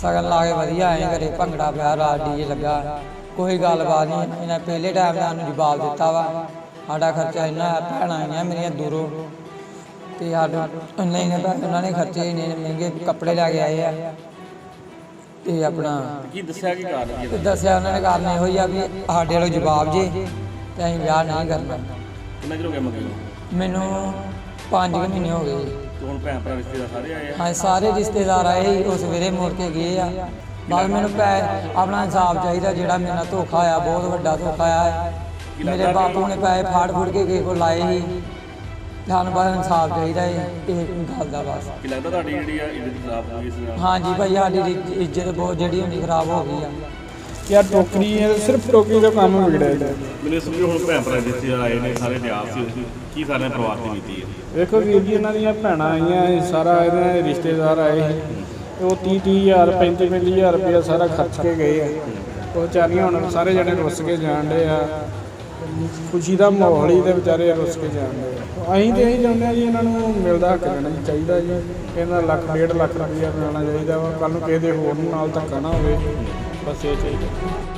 ਸਗਨ ਲਾ ਕੇ ਵਧੀਆ ਆਏ ਘਰੇ ਭੰਗੜਾ ਪਿਆ ਰਾਤ ਡੀਜੇ ਲੱਗਾ। ਕੋਈ ਗੱਲਬਾਤ ਨਹੀਂ ਇਹਨਾਂ ਪਹਿਲੇ ਟਾਈਮ ਦਾ ਸਾਨੂੰ ਜਵਾਬ ਦਿੱਤਾ ਵਾ। ਸਾਡਾ ਖਰਚਾ ਇੰਨਾ ਭੈਣਾਂ ਆਈਆਂ ਮੇਰੀਆਂ ਦੂਰੋਂ। ਤੇ ਸਾਡਾ ਨਹੀਂ ਨੇ ਉਹਨਾਂ ਨੇ ਖਰਚੇ ਇੰਨੇ ਮਹਿੰਗੇ ਕੱਪੜੇ ਲੈ ਕੇ ਆਏ ਆ। ਤੇ ਆਪਣਾ ਕੀ ਦੱਸਿਆ ਕੀ ਕਾਰਨ ਇਹਦਾ? ਦੱਸਿਆ ਉਹਨਾਂ ਨੇ ਕਾਰਨ ਇਹੋ ਹੀ ਆ ਵੀ ਸਾਡੇ ਵੱਲੋਂ ਜਵਾਬ ਜੇ ਤੇ ਅਸੀਂ ਵਿਆਹ ਨਹੀਂ ਕਰਨਾ। ਕਿੰਨਾ ਚਿਰ ਹੋ ਗਿਆ ਮੰਗੇ ਨੂੰ ਮੈਨੂੰ 5 ਮਹੀਨੇ ਹੋ ਗਏ ਜੀ। ਹੁਣ ਭੈਣ ਭਰਾ ਰਿਸ਼ਤੇਦਾਰ ਸਾਰੇ ਆਏ ਆ? ਹਾਂ ਸਾਰੇ ਰਿਸ਼ਤੇਦਾਰ ਆਏ ਸੀ, ਉਹ ਸਵੇਰੇ ਮੁੜ ਕੇ ਗਏ ਆ। ਬਸ ਮੈਨੂੰ ਪੈ ਆਪਣਾ ਇਨਸਾਫ ਚਾਹੀਦਾ ਜਿਹੜਾ ਮੇਰੇ ਨਾਲ ਧੋਖਾ ਹੋਇਆ ਬਹੁਤ ਵੱਡਾ ਧੋਖਾ ਹੋਇਆ ਮੇਰੇ ਬਾਪੂ ਨੇ ਪੈਸੇ ਫਾੜ ਫੁੜ ਕੇ ਕਿਸੇ ਕੋਲ ਲਾਏ ਸੀ। ਸਾਨੂੰ ਬਸ ਇਨਸਾਫ ਚਾਹੀਦਾ ਹੈ ਇਹ ਗੱਲ ਦਾ ਬਸ। ਕੀ ਲੱਗਦਾ ਤੁਹਾਡੀ ਜਿਹੜੀ ਆ ਇੱਜ਼ਤ ਖਰਾਬ ਹੋ ਗਈ ਨਾਲ? ਹਾਂਜੀ ਭਾਈ ਸਾਡੀ ਇੱਜ- ਇੱਜ਼ਤ ਬਹੁਤ ਜਿਹੜੀ ਹੁੰਦੀ ਖਰਾਬ ਹੋ ਗਈ ਆ। ਯਾਰ ਟੋਕਰੀ ਹੈ ਸਿਰਫ ਟੋਕਰੀ ਦਾ ਕੰਮ ਵਿਗੜਿਆ ਇਹਦਾ ਮੈਨੂੰ ਸਮਝੋ ਹੁਣ ਭੈਣ ਭਰਾ ਰਿਸ਼ਤੇਦਾਰ ਆਏ ਨੇ ਸਾਰੇ ਪੰਜਾਬ ਸੀ ਕੀ ਸਾਰੇ ਪਰਿਵਾਰ ਦੀ ਬੀਤੀ ਹੈ? ਵੇਖੋ ਵੀਰ ਜੀ ਇਹਨਾਂ ਦੀਆਂ ਭੈਣਾਂ ਆਈਆਂ ਇਹ ਸਾਰਾ ਇਹਨਾਂ ਦੇ ਰਿਸ਼ਤੇਦਾਰ ਆਏ ਸੀ। ਤੇ ਉਹ 30 30000 35 35000 ਰੁਪਇਆ ਸਾਰਾ ਖਰਚ ਕੇ ਗਏ ਆ। ਉਹ ਵਿਚਾਰੀਆਂ ਹੁਣ ਸਾਰੇ ਜਣੇ ਰੁੱਸ ਕੇ ਜਾਣ ਡੇ ਆ। ਖੁਸ਼ੀ ਦਾ ਮਾਹੌਲ ਹੀ ਤੇ ਵਿਚਾਰੇ ਰੁੱਸ ਕੇ ਜਾਣ ਡੇ ਆ। ਅਸੀਂ ਤੇ ਇਹੀ ਚਾਹੁੰਦੇ ਆ ਜੀ ਇਹਨਾਂ ਨੂੰ ਮਿਲਦਾ ਹੱਕ ਦੇਣਾ ਜੀ ਚਾਹੀਦਾ ਜੀ। ਇਹਨਾਂ ਲੱਖ ਡੇਢ ਲੱਖ ਰੁਪਇਆ ਮਿਲਣਾ ਚਾਹੀਦਾ ਵਾ। ਕੱਲ ਨੂੰ ਕਿਸੇ ਦੇ ਹੋਰ ਨੂੰ ਨਾਲ ਧੱਕਾ ਨਾ ਹੋਵੇ। ਬਸ ਇਹ ਚਾਹੀਦਾ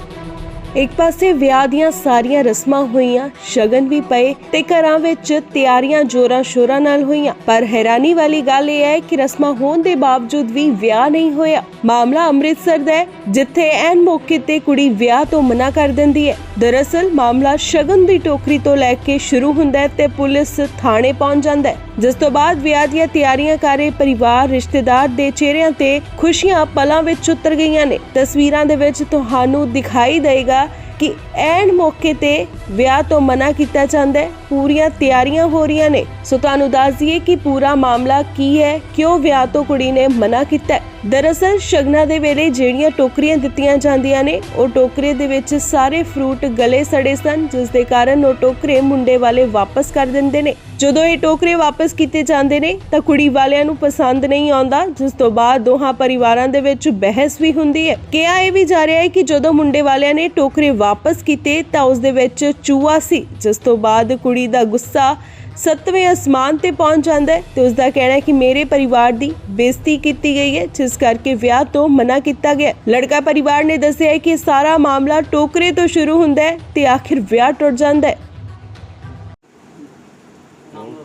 ਇੱਕ ਪਾਸੇ ਵਿਆਹ ਦੀਆਂ ਸਾਰੀਆਂ ਰਸਮਾਂ ਹੋਈਆਂ, ਸ਼ਗਨ ਵੀ ਪਏ ਤੇ ਘਰਾਂ ਵਿੱਚ ਤਿਆਰੀਆਂ ਜੋਰਾਂ ਸ਼ੋਰਾਂ ਨਾਲ ਹੋਈਆਂ। ਪਰ ਹੈਰਾਨੀ ਵਾਲੀ ਗੱਲ ਇਹ ਹੈ ਕਿ ਰਸਮਾਂ ਹੋਣ ਦੇ ਬਾਵਜੂਦ ਵੀ ਵਿਆਹ ਨਹੀਂ ਹੋਇਆ। ਮਾਮਲਾ ਅੰਮ੍ਰਿਤਸਰ ਦਾ ਹੈ, ਜਿੱਥੇ ਐਨ ਮੌਕੇ ਤੇ ਕੁੜੀ ਵਿਆਹ ਤੋਂ ਮਨਾ ਕਰ ਦਿੰਦੀ ਹੈ। ਦਰਅਸਲ, ਮਾਮਲਾ ਸ਼ਗਨ ਦੀ ਟੋਕਰੀ ਤੋਂ ਲੈ ਕੇ ਸ਼ੁਰੂ ਹੁੰਦਾ ਹੈ ਤੇ ਪੁਲਿਸ ਥਾਣੇ ਪਹੁੰਚ ਜਾਂਦਾ ਹੈ। ਜਿਸ ਤੋਂ ਬਾਅਦ ਵਿਆਹ ਦੀਆਂ ਤਿਆਰੀਆਂ ਕਰੇ ਪਰਿਵਾਰ, ਰਿਸ਼ਤੇਦਾਰ ਦੇ ਚਿਹਰਿਆਂ ਤੇ ਖੁਸ਼ੀਆਂ ਪਲਾਂ ਵਿੱਚ ਉਤਰ ਗਈਆਂ ਨੇ। ਤਸਵੀਰਾਂ ਦੇ ਵਿੱਚ ਤੁਹਾਨੂੰ ਦਿਖਾਈ ਦੇਗਾ ਕਿ ਐਨ ਮੌਕੇ ਤੇ ਵਿਆਹ ਤੋਂ ਮਨਾ ਕੀਤਾ ਜਾਂਦਾ ਹੈ। ਪੂਰੀਆਂ ਤਿਆਰੀਆਂ ਹੋ ਰਹੀਆਂ ਨੇ। ਸੋ ਤੁਹਾਨੂੰ ਦੱਸ ਦਈਏ ਕਿ ਪੂਰਾ ਮਾਮਲਾ ਕੀ ਹੈ, ਕਿਉਂ ਵਿਆਹ ਤੋਂ ਕੁੜੀ ਨੇ ਮਨਾ ਕੀਤਾ ਦਰਅਸਲ, ਸ਼ਗਨਾਂ ਦੇ ਵੇਲੇ ਜਿਹੜੀਆਂ ਟੋਕਰੀਆਂ ਦਿੱਤੀਆਂ ਜਾਂਦੀਆਂ ਨੇ, ਉਹ ਟੋਕਰੇ ਦੇ ਵਿੱਚ ਸਾਰੇ ਫਰੂਟ ਗਲੇ ਸੜੇ ਸਨ, ਜਿਸ ਦੇ ਕਾਰਨ ਉਹ ਟੋਕਰੇ ਮੁੰਡੇ ਵਾਲੇ ਵਾਪਸ ਕਰ ਦਿੰਦੇ ਨੇ। ਜਦੋਂ ਇਹ ਟੋਕਰੇ ਵਾਪਸ ਕੀਤੇ ਜਾਂਦੇ ਨੇ, ਤਾਂ ਕੁੜੀ ਵਾਲਿਆਂ ਨੂੰ ਪਸੰਦ ਨਹੀਂ ਆਉਂਦਾ, ਜਿਸ ਤੋਂ ਬਾਅਦ ਦੋਹਾਂ ਪਰਿਵਾਰਾਂ ਦੇ ਵਿੱਚ ਬਹਿਸ ਵੀ ਹੁੰਦੀ ਹੈ। ਕਿਹਾ ਇਹ ਵੀ ਜਾ ਰਿਹਾ ਹੈ ਕਿ ਜਦੋਂ ਮੁੰਡੇ ਵਾਲਿਆਂ ਨੇ ਟੋਕਰੇ ਵਾਪਸ ਕੀਤੇ, ਤਾਂ ਉਸ ਦੇ ਵਿੱਚ ਚੂਹਾ ਸੀ, ਜਿਸ ਤੋਂ ਬਾਅਦ ਕੁੜੀ ਦਾ ਗੁੱਸਾ ਸੱਤਵੇਂ ਅਸਮਾਨ ਤੇ ਪਹੁੰਚ ਜਾਂਦਾ ਹੈ ਤੇ ਉਸ ਦਾ ਕਹਿਣਾ ਹੈ ਕਿ ਮੇਰੇ ਪਰਿਵਾਰ ਦੀ ਬੇਇੱਜ਼ਤੀ ਕੀਤੀ ਗਈ ਹੈ ਜਿਸ ਕਰਕੇ ਵਿਆਹ ਤੋਂ ਮਨਾ ਕੀਤਾ ਗਿਆ ਲੜਕਾ ਪਰਿਵਾਰ ਨੇ ਦੱਸਿਆ ਹੈ ਕਿ ਸਾਰਾ ਮਾਮਲਾ ਟੋਕਰੇ ਤੋਂ ਸ਼ੁਰੂ ਹੁੰਦਾ ਹੈ ਤੇ ਆਖਿਰ ਵਿਆਹ ਟੁੱਟ ਜਾਂਦਾ ਹੈ।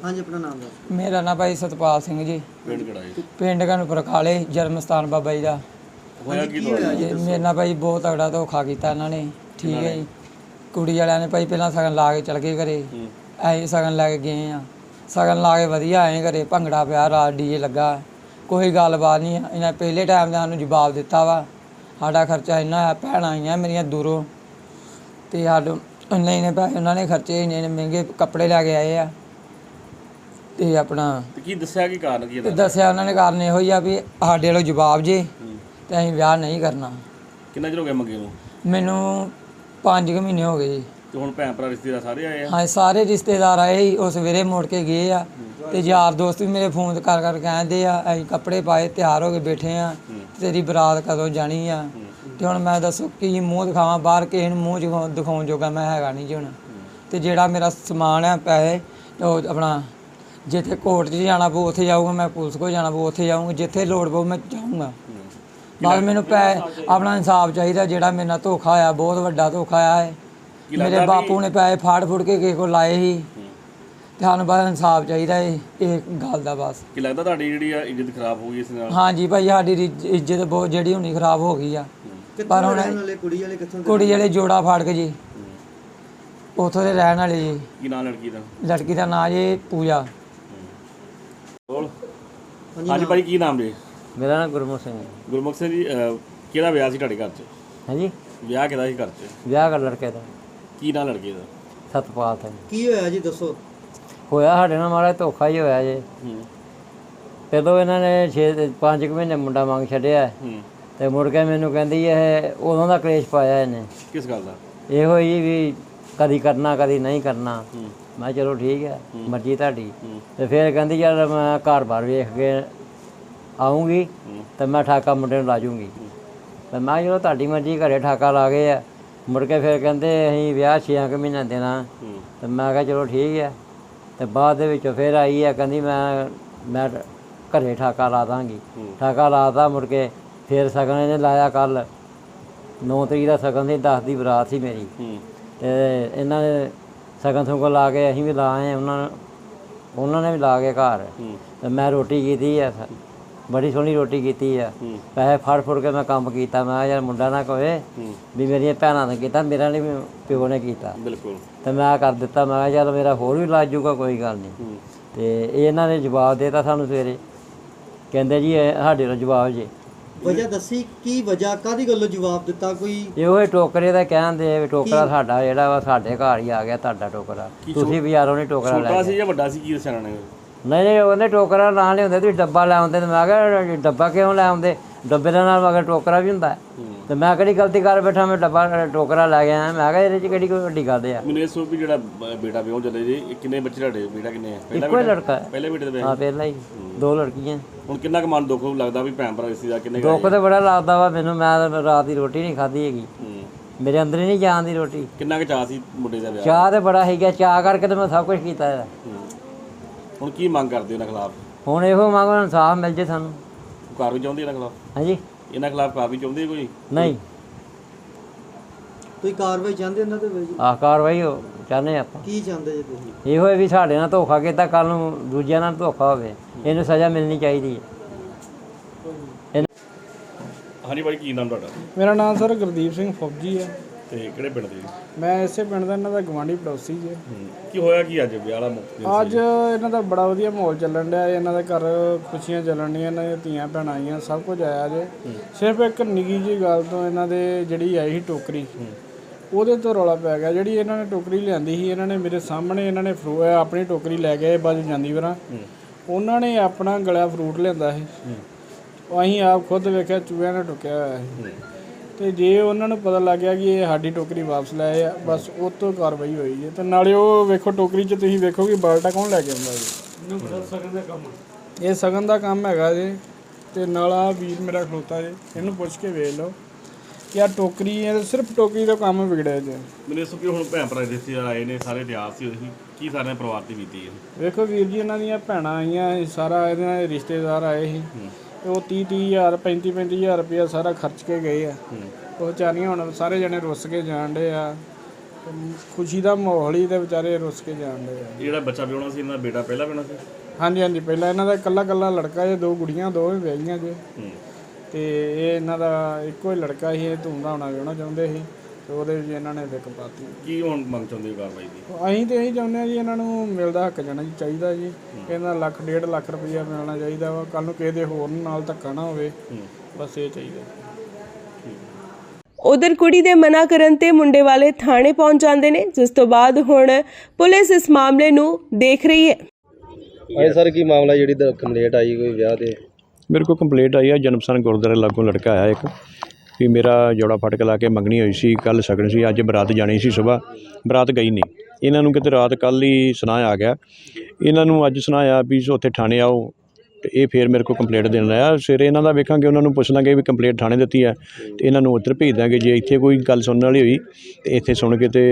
ਹਾਂਜੀ ਆਪਣਾ ਨਾਮ ਦੱਸੋ। ਮੇਰਾ ਨਾਮ ਭਾਈ ਸਤਪਾਲ ਸਿੰਘ ਜੀ। ਪਿੰਡ ਕਿਹੜਾ ਹੈ? ਪਿੰਡ ਕਾਨੂੰਪੁਰ ਕਾਲੇ ਜਨਮ ਸਥਾਨ ਬਾਬਾ ਜੀ ਦਾ। ਹੋਇਆ ਕੀ ਮੇਰੇ ਨਾਲ ਭਾਈ ਬਹੁਤ ਤਗੜਾ ਧੋਖਾ ਕੀਤਾ ਇਹਨਾਂ ਨੇ। ਠੀਕ ਹੈ ਜੀ। ਕੁੜੀ ਵਾਲਿਆਂ ਨੇ ਭਾਈ ਪਹਿਲਾਂ ਸਗਨ ਲਾ ਕੇ ਚਲ ਗਏ ਘਰੇ। ਐਂ ਸਗਨ ਲੈ ਕੇ ਗਏ ਆ ਸਗਨ ਲਾ ਕੇ ਵਧੀਆ ਆਏ ਘਰੇ ਭੰਗੜਾ ਪਿਆ ਰਾਤ ਡੀਜੇ ਲੱਗਾ। ਕੋਈ ਗੱਲਬਾਤ ਨਹੀਂ ਇਹਨਾਂ ਪਹਿਲੇ ਟਾਈਮ ਦਾ ਸਾਨੂੰ ਜਵਾਬ ਦਿੱਤਾ ਵਾ। ਸਾਡਾ ਖਰਚਾ ਇੰਨਾ ਹੈ ਭੈਣਾਂ ਆਈਆਂ ਮੇਰੀਆਂ ਦੂਰੋਂ। ਤੇ ਸਾਡੋਂ ਇੰਨੇ ਨੇ ਪੈਸੇ ਉਹਨਾਂ ਨੇ ਖਰਚੇ ਇੰਨੇ ਇੰਨੇ ਮਹਿੰਗੇ ਕੱਪੜੇ ਲੈ ਕੇ ਆਏ ਆ। ਤੇ ਆਪਣਾ ਤੇ ਕੀ ਦੱਸਿਆ ਕੀ ਕਾਰਨ ਕੀ ਤੇ ਇਹਦਾ ਦੱਸਿਆ ਉਹਨਾਂ ਨੇ ਕਾਰਨ ਇਹੋ ਹੀ ਆ ਵੀ ਸਾਡੇ ਵੱਲੋਂ ਜਵਾਬ ਜੇ ਤੇ ਅਸੀਂ ਵਿਆਹ ਨਹੀਂ ਕਰਨਾ। ਕਿੰਨਾ ਚਿਰ ਹੋ ਗਿਆ ਮੰਗੇ ਨੂੰ? ਮੈਨੂੰ 5 ਮਹੀਨੇ ਹੋ ਗਏ ਜੀ। ਤੇ ਹੁਣ ਭੈਣ ਭਰਾ ਰਿਸ਼ਤੇਦਾਰ ਸਾਰੇ ਆਏ ਆ? ਹਾਂ, ਸਾਰੇ ਰਿਸ਼ਤੇਦਾਰ ਆਏ ਸੀ, ਉਹ ਸਵੇਰੇ ਮੁੜ ਕੇ ਗਏ ਆ ਤੇ ਯਾਰ ਦੋਸਤ ਵੀ ਮੇਰੇ ਫੋਨ ਕਰ ਕਰ ਕਹਿੰਦੇ ਆ, ਅਸੀਂ ਕੱਪੜੇ ਪਾਏ, ਤਿਆਰ ਹੋ ਕੇ ਬੈਠੇ ਆ, ਤੇਰੀ ਬਰਾਤ ਕਦੋਂ ਜਾਣੀ ਆ? ਤੇ ਹੁਣ ਮੈਂ ਦੱਸੋ ਕੀ ਮੂੰਹ ਦਿਖਾਵਾਂ, ਬਾਹਰ ਕਿਸੇ ਨੂੰ ਮੂੰਹ ਦਿਖਾਉਣ ਦਿਖਾਉਣ ਜੋਗਾ ਮੈਂ ਹੈਗਾ ਨਹੀਂ ਜੀ ਹੁਣ। ਤੇ ਜਿਹੜਾ ਮੇਰਾ ਸਮਾਨ ਆ, ਪੈਸੇ ਉਹ ਆਪਣਾ ਜਿੱਥੇ ਕੋਰਟ 'ਚ ਜਾਣਾ ਪਊ, ਉੱਥੇ ਜਾਊਗਾ ਮੈਂ, ਪੁਲਿਸ ਕੋਲ ਜਾਣਾ ਪਊ, ਉੱਥੇ ਜਾਊਂਗਾ, ਜਿੱਥੇ ਲੋੜ ਪਊ ਮੈਂ ਜਾਊਂਗਾ। ਬਸ ਮੈਨੂੰ ਪੈ ਆਪਣਾ ਇਨਸਾਫ ਚਾਹੀਦਾ, ਜਿਹੜਾ ਮੇਰੇ ਨਾਲ ਧੋਖਾ ਹੋਇਆ, ਬਹੁਤ ਵੱਡਾ ਧੋਖਾ ਆਇਆ ਹੈ। ਮੇਰੇ ਬਾਪੂ ਨੇ ਪੈਸੇ ਫਾੜ ਫੁੜ ਕੇ ਕਿਸੇ ਕੋਲ ਲਾਏ ਸੀ। ਤੇ ਸਾਨੂੰ ਬਸ ਇਨਸਾਫ ਚਾਹੀਦਾ ਹੈ ਇਹ ਗੱਲ ਦਾ ਬਸ। ਕੀ ਲੱਗਦਾ ਤੁਹਾਡੀ ਜਿਹੜੀ ਆ ਇੱਜ਼ਤ ਖਰਾਬ ਹੋ ਗਈ ਇਸ ਨਾਲ? ਹਾਂਜੀ ਭਾਈ ਸਾਡੀ ਰਿਜ- ਇੱਜ਼ਤ ਬਹੁਤ ਜਿਹੜੀ ਹੁਣੀ ਖਰਾਬ ਹੋ ਗਈ ਆ। ਪਰ ਹੁਣ ਰਹਿਣ ਵਾਲੇ? ਕੁੜੀ ਵਾਲੇ ਕਿੱਥੋਂ ਕੁੜੀ ਜਿਹੜੇ ਜੋੜਾ ਫਾੜ ਕੇ ਜੀ। ਉਥੋਂ ਦੇ ਰਹਿਣ ਵਾਲੇ ਜੀ। ਕੀ ਨਾਂ ਲੜਕੀ ਦਾ? ਲੜਕੀ ਦਾ ਨਾਂ ਜੀ ਪੂਜਾ। ਬੋਲ। ਹਾਂਜੀ ਭਾਈ ਕੀ ਨਾਮ ਜੀ? ਮੇਰਾ ਨਾਮ ਗੁਰਮੁਖ ਸਿੰਘ ਹੈ। ਗੁਰਮੁਖ ਸਿੰਘ ਜੀ ਅਹ, ਕਿਹੜਾ ਵਿਆਹ ਸੀ ਤੁਹਾਡੇ ਘਰ 'ਚ? ਹਾਂਜੀ ਵਿਆਹ ਕਿਹਦਾ ਸੀ ਘਰ 'ਚ? ਵਿਆਹ ਕਰ ਲੜਕੇ ਦਾ। ਕੀ ਨਾਂ ਲੜਕੇ ਦਾ? ਸਤਪਾਲ ਸਿੰਘ। ਕੀ ਹੋਇਆ ਜੀ ਦੱਸੋ। ਹੋਇਆ ਸਾਡੇ ਨਾਲ ਮਾੜਾ ਧੋਖਾ ਹੀ ਹੋਇਆ ਜੇ। ਹੂੰ। ਜਦੋਂ ਇਹਨਾਂ ਨੇ 6 5 ਮਹੀਨੇ ਮੁੰਡਾ ਮੰਗ ਛੱਡਿਆ ਹੂੰ। ਤੇ ਮੁੜ ਕੇ ਮੈਨੂੰ ਕਹਿੰਦੀ ਇਹ ਉਦੋਂ ਦਾ ਕਲੇਸ਼ ਪਾਇਆ ਇਹਨੇ। ਕਿਸ ਗੱਲ ਦਾ? ਇਹੋ ਹੀ ਵੀ ਕਦੀ ਕਰਨਾ ਕਦੀ ਨਹੀਂ ਕਰਨਾ। ਮੈਂ ਚਲੋ ਠੀਕ ਹੈ ਮਰਜ਼ੀ ਤੁਹਾਡੀ। ਤੇ ਫਿਰ ਕਹਿੰਦੀ ਯਾਰ ਮੈਂ ਘਰ-ਬਾਰ ਵੇਖ ਕੇ ਆਉਂਗੀ। ਤੇ ਮੈਂ ਠਾਕਾ ਮੁੰਡੇ ਨੂੰ ਲਾ ਜੂੰਗੀ। ਤੇ ਮੈਂ ਕਿਹਾ ਚਲੋ ਤੁਹਾਡੀ ਮਰਜ਼ੀ ਘਰੇ ਠਾਕਾ ਲਾ ਗਏ ਆ। ਮੁੜ ਕੇ ਫਿਰ ਕਹਿੰਦੇ ਅਸੀਂ ਵਿਆਹ 6 ਮਹੀਨਿਆਂ ਦੇਣਾ। ਹੂੰ। ਤੇ ਮੈਂ ਕਿਹਾ ਚਲੋ ਠੀਕ ਹੈ। ਤੇ ਬਾਅਦ ਦੇ ਵਿੱਚ ਫਿਰ ਆਈ ਹੈ ਕਹਿੰਦੀ ਮੈਂ ਮੈਂ ਘਰੇ ਠਾਕਾ ਲਾ ਦਾਂਗੀ। ਠਾਕਾ ਲਾਤਾ ਮੁੜ ਕੇ ਫਿਰ ਸਗਨ ਇਹਨੇ ਲਾਇਆ ਕੱਲ। 9 ਤਰੀਕ ਦਾ ਸਗਨ ਸੀ 10 ਦੀ ਬਰਾਤ ਸੀ ਮੇਰੀ। ਤੇ ਇਹਨਾਂ ਨੇ ਸਗਨ ਸੁਗਨ ਲਾ ਕੇ ਅਸੀਂ ਵੀ ਲਾ ਆਏ ਉਹਨਾਂ ਉਹਨਾਂ ਨੇ ਵੀ ਲਾ ਕੇ ਘਰ। ਤੇ ਮੈਂ ਰੋਟੀ ਕੀਤੀ ਆ ਬੜੀ ਸੋਹਣੀ ਰੋਟੀ ਕੀਤੀ ਆ। ਪੈਸੇ ਫੜ ਫੜ ਕੇ ਮੈਂ ਕੰਮ ਕੀਤਾ। ਮੈਂ ਕਿਹਾ ਯਾਰ ਮੁੰਡਾ ਨਾ ਕਹੇ ਹੂੰ। ਵੀ ਮੇਰੀਆਂ ਭੈਣਾਂ ਨੇ ਕੀਤਾ ਮੇਰਾ ਨਹੀਂ ਪਿਓ ਨੇ ਕੀਤਾ। ਬਿਲਕੁਲ। ਤੇ ਮੈਂ ਕਰ ਦਿੱਤਾ। ਮੈਂ ਕਿਹਾ ਚੱਲ ਮੇਰਾ ਹੋਰ ਵੀ ਲੱਜ ਜੂਗਾ ਕੋਈ ਗੱਲ ਨਹੀਂ। ਤੇ ਇਹਨਾਂ ਨੇ ਜਵਾਬ ਦੇਤਾ ਸਾਨੂੰ ਸਵੇਰੇ। ਕਹਿੰਦੇ ਜੀ ਇਹ ਸਾਡੇ ਨੂੰ ਜਵਾਬ ਜੇ। ਵਜ੍ਹਾ ਦੱਸੀ ਕੀ ਵਜ੍ਹਾ ਕਾਦੀ ਗੱਲੋਂ ਜਵਾਬ ਦਿੱਤਾ ਕੋਈ? ਇਹੋ ਹੀ ਟੋਕਰੇ ਦਾ ਕਹਿੰਦੇ ਵੀ ਟੋਕਰਾ ਸਾਡਾ ਜਿਹੜਾ ਵਾ ਸਾਡੇ ਘਰ ਹੀ ਆ ਗਿਆ ਤੁਹਾਡਾ ਟੋਕਰਾ। ਤੁਸੀਂ ਬਾਜ਼ਾਰੋਂ ਨਹੀਂ ਟੋਕਰਾ ਲੈ ਛੋਟਾ ਸੀ ਜਾਂ ਵੱਡਾ ਸੀ? ਕੀ ਉਹਨਾਂ ਨੇ? ਨਹੀਂ ਨਹੀਂ ਉਹਨੇ ਟੋਕਰਾ ਨਾਲ ਲਿਆਉਂਦੇ ਤੁਸੀਂ ਡੱਬਾ ਲੈ ਆਉਂਦੇ ਤੇ ਮੈਂ ਕਿਹਾ ਡੱਬਾ ਕਿਉਂ ਲੈ ਆਉਂਦੇ? ਡੱਬੇ ਦੇ ਨਾਲ ਮਗਰ ਟੋਕਰਾ ਵੀ ਹੁੰਦਾ ਹੈ। ਤੇ ਮੈਂ ਕਿਹੜੀ ਗਲਤੀ ਕਰ ਬੈਠਾ ਮੈਂ ਡੱਬਾ ਟੋਕਰਾ ਲੈ ਗਿਆ ਮੈਂ ਕਿਹਾ ਇਹਦੇ ਚ ਕਿਹੜੀ ਕੋਈ ਵੱਡੀ ਗੱਲ ਆ? ਮੈਨੂੰ ਇਹ ਸੋ ਵੀ ਜਿਹੜਾ ਬ- ਬੇਟਾ ਵਿਆਹ ਚੱਲੇ ਜੀ ਇਹ ਕਿੰਨੇ ਬੱਚੇ ਤੁਹਾਡੇ? ਬੇਟਾ ਕਿੰਨੇ ਆ? ਪਹਿਲਾ ਇੱਕੋ ਹੀ? ਲੜਕਾ ਹੈ। ਪਹਿਲੇ ਬੇਟੇ ਦੇ ਹਾਂ ਪਹਿਲਾਂ ਹੀ। ਦੋ ਲੜਕੀਆਂ ਹੁਣ ਕਿੰਨਾ ਕੁ ਮਨ ਦੁੱਖ ਲੱਗਦਾ ਵੀ ਭੈਣ ਭਰਾ ਰਿਸ਼ਤੇਦਾਰ ਕਿੰਨੇ ਕੁ ਦੁੱਖ ਤੇ ਬੜਾ ਲੱਗਦਾ ਵਾ ਮੈਨੂੰ ਮੈਂ ਤਾਂ ਰਾਤ ਦੀ ਰੋਟੀ ਨਹੀਂ ਖਾਧੀ ਹੈਗੀ। ਹੂੰ। ਮੇਰੇ ਅੰਦਰ ਹੀ ਨਹੀਂ ਜਾਣ ਦੀ ਰੋਟੀ। ਕਿੰਨਾ ਕੁ ਚਾਹ ਸੀ ਮੁੰਡੇ ਦਾ ਵਿਆਹ? ਚਾਹ ਤੇ ਬੜਾ ਹੈਗਾ ਚਾਹ ਕਰਕੇ ਤੇ ਮੈਂ ਸਭ ਕੁਝ ਕੀਤਾ ਹੈ। ਹੂੰ। ਹੁਣ ਕੀ ਮੰਗ ਕਰਦੇ ਉਹਨਾਂ ਖਿਲਾਫ? ਹੁਣ ਇਹੋ ਮੰਗੋ ਇਨਸਾਫ ਮਿਲ ਜੇ ਸਾਨੂੰ। ਕਾਰਵਾਈ ਚਾਹੁੰਦੇ ਇਹਨਾਂ ਖਿਲਾਫ? ਹਾਂਜੀ। ਇਹਨਾਂ ਖਿਲਾਫ ਕਾਰਵਾਈ ਚਾਹੁੰਦੇ ਕੋਈ? ਨਹੀਂ। ਕੋਈ ਕਾਰਵਾਈ ਚਾਹੁੰਦੇ ਇਹਨਾਂ ਦੇ ਵਿੱਚ? ਆਹ ਕਾਰਵਾਈ ਹੋ ਚਾਹੁੰਦੇ ਆਪਾਂ। ਕੀ ਚਾਹੁੰਦੇ ਜੇ ਤੁਸੀਂ? ਇਹੋ ਹੈ ਵੀ ਸਾਡੇ ਨਾਲ ਧੋਖਾ ਕੀਤਾ ਕੱਲ ਨੂੰ ਦੂਜਿਆਂ ਨਾਲ ਧੋਖਾ ਹੋਵੇ। ਇਹਨੂੰ ਸਜ਼ਾ ਮਿਲਣੀ ਚਾਹੀਦੀ ਹੈ। ਹਾਂਜੀ ਭਾਈ ਕੀ ਨਾਮ ਤੁਹਾਡਾ? ਮੇਰਾ ਨਾਮ ਸਰ ਗੁਰਦੀਪ ਸਿੰਘ ਫੌਜੀ ਹੈ। ਤੇ ਕਿਹੜੇ ਪਿੰਡ ਦੇ? ਮੈਂ ਇਸੇ ਪਿੰਡ ਦਾ ਇਹਨਾਂ ਦਾ ਗਵਾਂਢੀ ਪੜੋਸੀ ਜੀ। ਹੂੰ। ਕੀ ਹੋਇਆ ਕੀ ਅੱਜ ਵਿਆਹ ਵਾਲਾ ਅੱਜ ਇਹਨਾਂ ਦਾ ਬੜਾ ਵਧੀਆ ਮਾਹੌਲ ਚੱਲਣ ਡਿਆ ਇਹਨਾਂ ਦੇ ਘਰ ਖੁਸ਼ੀਆਂ ਚੱਲਣ ਡੀਆਂ ਇਹਨਾਂ ਦੀਆਂ ਧੀਆਂ ਭੈਣਾਂ ਆਈਆਂ ਸਭ ਕੁਝ ਆਇਆ ਜੇ। ਸਿਰਫ ਇੱਕ ਨਿੱਗੀ ਜੀ ਗੱਲ ਤੋਂ ਇਹਨਾਂ ਦੇ ਜਿਹੜੀ ਆਈ ਸੀ ਟੋਕਰੀ ਉਹਦੇ ਤੋਂ ਰੌਲਾ ਪੈ ਗਿਆ। ਜਿਹੜੀ ਇਹਨਾਂ ਨੇ ਟੋਕਰੀ ਲਿਆਂਦੀ ਸੀ ਇਹਨਾਂ ਨੇ ਮੇਰੇ ਸਾਹਮਣੇ ਇਹਨਾਂ ਨੇ ਫਰੂ ਆਪਣੀ ਟੋਕਰੀ ਲੈ ਗਏ ਬਾਜੂ ਜਾਂਦੀ ਵਰਾਂ ਉਹਨਾਂ ਨੇ ਆਪਣਾ ਗਲਿਆ ਫਰੂਟ ਲਿਆਂਦਾ ਸੀ। ਅਸੀਂ ਆਪ ਖੁਦ ਵੇਖਿਆ ਚੂਹਿਆਂ ਨੇ ਟੁਕਿਆ ਹੋਇਆ ਸੀ। ਤੇ ਜੇ ਉਹਨਾਂ ਨੂੰ ਪਤਾ ਲੱਗ ਗਿਆ ਕਿ ਇਹ ਸਾਡੀ ਟੋਕਰੀ ਵਾਪਸ ਲੈ ਆਏ ਆ ਬਸ ਉਹ ਤੋਂ ਕਾਰਵਾਈ ਹੋਈ ਹੈ ਤੇ ਨਾਲੇ ਉਹ ਵੇਖੋ ਟੋਕਰੀ 'ਚ ਤੁਸੀਂ ਵੇਖੋ ਕਿ ਬਾਲਟਾ ਕੌਣ ਲੈ ਕੇ ਆਉਂਦਾ ਜੀ? ਇਹ ਸਗਨ ਦਾ ਕੰਮ ਹੈਗਾ ਜੀ। ਤੇ ਨਾਲ ਆ ਵੀਰ ਮੇਰਾ ਖਲੋਤਾ ਜੀ ਇਹਨੂੰ ਪੁੱਛ ਕੇ ਵੇਖ ਲਓ ਕਿ ਆ ਟੋਕਰੀ ਇਹ ਸਿਰਫ ਟੋਕਰੀ ਦਾ ਕੰਮ ਵਿਗੜਿਆ ਜੀ। ਮੈਨੂੰ ਇਸ ਕਿ ਹੁਣ ਭੈਣ ਭਰਾ ਰਿਸ਼ਤੇਦਾਰ ਆਏ ਨੇ ਸਾਰੇ ਦਿਆਲ ਸੀ ਉਹਦੀ ਕੀ ਸਾਰਿਆਂ ਪਰਿਵਾਰ ਤੇ ਬੀਤੀ ਹੈ? ਵੇਖੋ ਵੀਰ ਜੀ ਇਹਨਾਂ ਦੀਆਂ ਭੈਣਾਂ ਆਈਆਂ ਇਹ ਸਾਰਾ ਇਹਨਾਂ ਦੇ ਰਿਸ਼ਤੇਦਾਰ ਆਏ ਸੀ। ਉਹ 30 30 ਹਜ਼ਾਰ 35 35 ਹਜ਼ਾਰ ਰੁਪਇਆ ਸਾਰਾ ਖਰਚ ਕੇ ਗਏ ਆ। ਉਹ ਵਿਚਾਰੀਆਂ ਹੁਣ ਸਾਰੇ ਜਣੇ ਰੁੱਸ ਕੇ ਜਾਣ ਡੇ ਆ। ਖੁਸ਼ੀ ਦਾ ਮਾਹੌਲ ਹੀ ਤੇ ਵਿਚਾਰੇ ਰੁੱਸ ਕੇ ਜਾਣ ਡੇ ਆ। ਜਿਹੜਾ ਬੱਚਾ ਵਿਆਹਣਾ ਸੀ ਇਹਨਾਂ ਦਾ ਬੇਟਾ ਪਹਿਲਾ ਵਿਆਹਣਾ ਸੀ? ਹਾਂਜੀ ਹਾਂਜੀ ਪਹਿਲਾਂ ਇਹਨਾਂ ਦਾ ਇਕੱਲਾ ਇਕੱਲਾ ਲੜਕਾ ਜੇ ਦੋ ਗੁੜੀਆਂ ਦੋ ਹੀ ਵਿਆਹੀਆਂ ਜੇ। ਤੇ ਇਹ ਇਹਨਾਂ ਦਾ ਇੱਕੋ ਹੀ ਲੜਕਾ ਸੀ ਇਹ ਧੂਮਧਾਮ ਨਾਲ ਵਿਆਹਣਾ ਚਾਹੁੰਦੇ ਸੀ। ਤੇ ਉਹਦੇ ਵਿੱਚ ਇਹਨਾਂ ਨੇ ਵਿਕ ਪਾਤੀ। ਕੀ ਹੁਣ ਮੰਗ ਚਾਹੁੰਦੇ ਹੋ ਕਾਰਵਾਈ ਦੀ? ਅਸੀਂ ਤੇ ਇਹੀ ਚਾਹੁੰਦੇ ਆ ਜੀ ਇਹਨਾਂ ਨੂੰ ਮਿਲਦਾ ਹੱਕ ਜਾਣਾ ਜੀ ਚਾਹੀਦਾ ਜੀ। ਇਹਨਾਂ ਦਾ ਲੱਖ ਡੇਢ ਲੱਖ ਰੁਪਈਆ ਮਿਲਣਾ ਚਾਹੀਦਾ ਵਾ। ਕੱਲ ਨੂੰ ਕਿਸੇ ਦੇ ਹੋਰ ਨਾਲ ਧੱਕਾ ਨਾ ਹੋਵੇ। ਬਸ ਇਹ ਚਾਹੀਦਾ। ਉਧਰ ਕੁੜੀ ਦੇ ਮਨਾ ਕਰਨ ਤੇ ਮੁੰਡੇ ਵਾਲੇ ਥਾਣੇ ਪਹੁੰਚ ਜਾਂਦੇ ਨੇ ਜਿਸ ਤੋਂ ਬਾਅਦ ਹੁਣ ਪੁਲਿਸ ਇਸ ਮਾਮਲੇ ਨੂੰ ਦੇਖ ਰਹੀ ਹੈ। ਅਰੇ ਸਰ ਕੀ ਮਾਮਲਾ ਜਿਹੜੀ ਕੰਪਲੇਂਟ ਆਈ ਕੋਈ ਵਿਆਹ ਦੇ ਮੇਰੇ ਕੋਲ ਕੰਪਲੇਂਟ ਆਈ ਹੈ ਜਨਮਸਥਾਨ ਗੁਰਦੁਆਰੇ ਲਾਗੋਂ ਲੜਕਾ ਆਇਆ ਇੱਕ। ਵੀ ਮੇਰਾ ਜੋੜਾ ਫਟਕ ਲਾ ਕੇ ਮੰਗਣੀ ਹੋਈ ਸੀ ਕੱਲ ਸਗਨ ਸੀ ਅੱਜ ਬਰਾਤ ਜਾਣੀ ਸੀ ਸਵੇਰ ਬਰਾਤ ਗਈ ਨਹੀਂ। ਇਹਨਾਂ ਨੂੰ ਕਿਤੇ ਰਾਤ ਕੱਲ ਹੀ ਸੁਨਾਹ ਆ ਗਿਆ। ਇਹਨਾਂ ਨੂੰ ਅੱਜ ਸੁਨਾਇਆ ਵੀ ਉੱਥੇ ਥਾਣੇ ਆਓ ਤੇ ਇਹ ਫੇਰ ਮੇਰੇ ਕੋਲ ਕੰਪਲੇਂਟ ਦੇਣ ਆਇਆ। ਸਵੇਰੇ ਇਹਨਾਂ ਦਾ ਵੇਖਾਂਗੇ ਉਹਨਾਂ ਨੂੰ ਪੁੱਛ ਲਾਂਗੇ ਵੀ ਕੰਪਲੇਂਟ ਥਾਣੇ ਦਿੱਤੀ ਹੈ ਤੇ ਇਹਨਾਂ ਨੂੰ ਉੱਧਰ ਭੇਜ ਦਾਂਗੇ। ਜੇ ਇੱਥੇ ਕੋਈ ਗੱਲ ਸੁਣਨ ਵਾਲੀ ਹੋਈ ਤੇ ਇੱਥੇ ਸੁਣ ਕੇ ਤੇ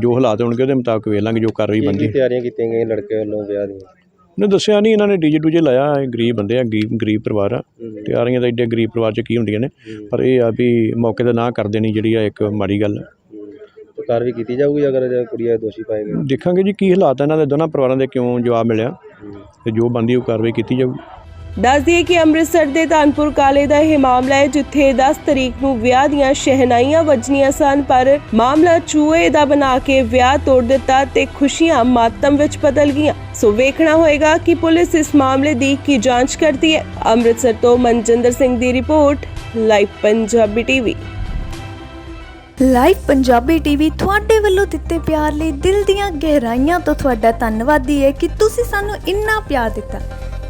ਜੋ ਹਾਲਾਤ ਹੋਣਗੇ ਉਹਦੇ ਮੁਤਾਬਕ ਵੇਖ ਲਾਂਗੇ ਜੋ ਕਾਰਵਾਈ ਬਣਦੀ ਕੀ ਤਿਆਰੀਆਂ ਕੀਤੀਆਂ ਗਈਆਂ ਲੜਕੇ ਵੱਲੋਂ ਵਿਆਹ ਦੀਆਂ? ਨੇ ਦੱਸਿਆ ਨਹੀਂ ਇਹਨਾਂ ਨੇ ਡੀਜੇ ਡੂਜੇ ਲਾਇਆ ਇਹ ਗਰੀਬ ਬੰਦੇ ਆ ਗਰੀਬ ਗਰੀਬ ਪਰਿਵਾਰ ਆ। ਤਿਆਰੀਆਂ ਤਾਂ ਏਡੇ ਗਰੀਬ ਪਰਿਵਾਰ 'ਚ ਕੀ ਹੁੰਦੀਆਂ ਨੇ ਪਰ ਇਹ ਆ ਵੀ ਮੌਕੇ ਤੇ ਨਾ ਕਰ ਦੇਣੀ ਜਿਹੜੀ ਆ ਇੱਕ ਮਾੜੀ ਗੱਲ। ਤੇ ਕਾਰਵਾਈ ਕੀਤੀ ਜਾਊਗੀ ਅਗਰ ਜੇ ਕੁੜੀਆਂ ਦੋਸ਼ੀ ਪਾਏ ਗਏ? ਦੇਖਾਂਗੇ ਜੀ ਕੀ ਹਾਲਾਤ ਆ ਇਹਨਾਂ ਦੇ ਦੋਨਾਂ ਪਰਿਵਾਰਾਂ ਦੇ ਕਿਉਂ ਜਵਾਬ ਮਿਲਿਆ। ਤੇ ਜੋ ਬੰਦੀ ਉਹ ਕਾਰਵਾਈ ਕੀਤੀ ਜਾਊਗੀ ਦੱਸ ਦਈਏ ਕਿ ਅੰਮ੍ਰਿਤਸਰ ਦੇ ਤਾਨਪੁਰ ਕਾਲੇ ਦਾ ਇਹ ਮਾਮਲਾ ਹੈ, ਜਿੱਥੇ 10 ਤਰੀਕ ਨੂੰ ਵਿਆਹ ਦੀਆਂ ਸ਼ਹਿਨਾਈਆਂ ਵੱਜਣੀਆਂ ਸਨ, ਪਰ ਮਾਮਲਾ ਚੂਹੇ ਦਾ ਬਣਾ ਕੇ ਵਿਆਹ ਤੋੜ ਦਿੱਤਾ ਤੇ ਖੁਸ਼ੀਆਂ ਮਾਤਮ ਵਿੱਚ ਬਦਲ ਗਈਆਂ। ਸੋ ਵੇਖਣਾ ਹੋਏਗਾ ਕਿ ਪੁਲਿਸ ਇਸ ਮਾਮਲੇ ਦੀ ਕੀ ਜਾਂਚ ਕਰਦੀ ਹੈ। ਅੰਮ੍ਰਿਤਸਰ ਤੋਂ ਮਨਜਿੰਦਰ ਸਿੰਘ ਦੀ report, live Punjabi TV. Live Punjabi TV ਤੁਹਾਡੇ ਵੱਲੋਂ ਦਿੱਤੇ ਪਿਆਰ ਲਈ ਦਿਲ ਦੀਆਂ ਗਹਿਰਾਈਆਂ ਤੋਂ ਤੁਹਾਡਾ ਧੰਨਵਾਦੀ ਹੈ ਕਿ ਤੁਸੀਂ ਸਾਨੂੰ ਇੰਨਾ ਪਿਆਰ ਦਿੱਤਾ।